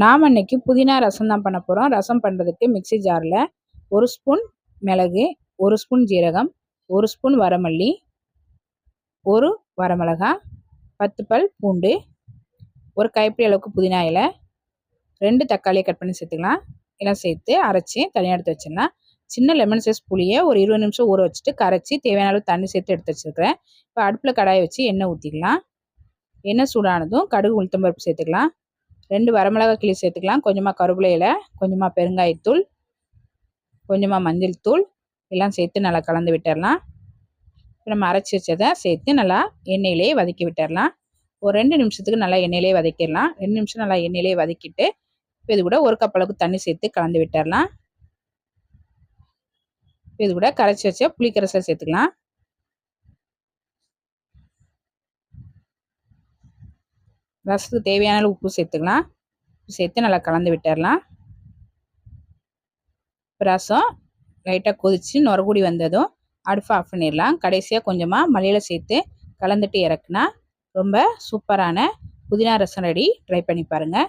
நாம் அன்னைக்கு புதினா ரசம் தான் பண்ண போகிறோம் ரசம் பண்ணுறதுக்கு மிக்சி ஜாரில் ஒரு ஸ்பூன் மிளகு ஒரு ஸ்பூன் ஜீரகம் ஒரு ஸ்பூன் வரமல்லி ஒரு வரமிளகா பத்து பல் பூண்டு ஒரு கைப்பிடி அளவுக்கு புதினா இலை ரெண்டு தக்காளியை கட் பண்ணி சேர்த்துக்கலாம். எல்லாம் சேர்த்து அரைச்சி தனியாக எடுத்து வச்சிடலாம். சின்ன லெமன் சைஸ் புளியை ஒரு இருபது நிமிஷம் ஊற வச்சுட்டு கரைச்சி தேவையான அளவு தண்ணி சேர்த்து எடுத்து வச்சுருக்கிறேன். இப்போ அடுப்பில் கடாயை வச்சு எண்ணெய் ஊற்றிக்கலாம் எண்ணெய் சூடானதும் கடுகு உளுத்தம்பருப்பு சேர்த்துக்கலாம். ரெண்டு வரமிளகா கிளி சேர்த்துக்கலாம். கொஞ்சமாக கருவேப்பிலை கொஞ்சமாக பெருங்காயத்தூள் கொஞ்சமாக மஞ்சள் தூள் எல்லாம் சேர்த்து நல்லா கலந்து விட்டுடலாம் நம்ம அரைச்சி வச்சதை சேர்த்து நல்லா எண்ணெயிலே வதக்கி விட்டுடலாம் ஒரு ரெண்டு நிமிஷத்துக்கு நல்லா எண்ணெயிலே வதக்கிடலாம். ரெண்டு நிமிஷம் நல்லா எண்ணெயிலே வதக்கிட்டு இப்போ இது கூட ஒரு கப் அளவுக்கு தண்ணி சேர்த்து கலந்து விட்டுடலாம் இது கூட கரைச்சி வச்ச புளிக்கரசை சேர்த்துக்கலாம். ரசத்துக்கு தேவையான அளவு உப்பு சேர்த்துக்கலாம். சேர்த்து நல்லா கலந்து விட்டுடலாம் ரசம் லைட்டாக கொதித்து நொறகுடி வந்ததும் அடுப்பை ஆஃப் பண்ணிடலாம். கடைசியாக கொஞ்சமாக மல்லியில் சேர்த்து கலந்துட்டு இறக்குனா ரொம்ப சூப்பரான புதினா ரசம் ரெடி ட்ரை பண்ணி பாருங்கள்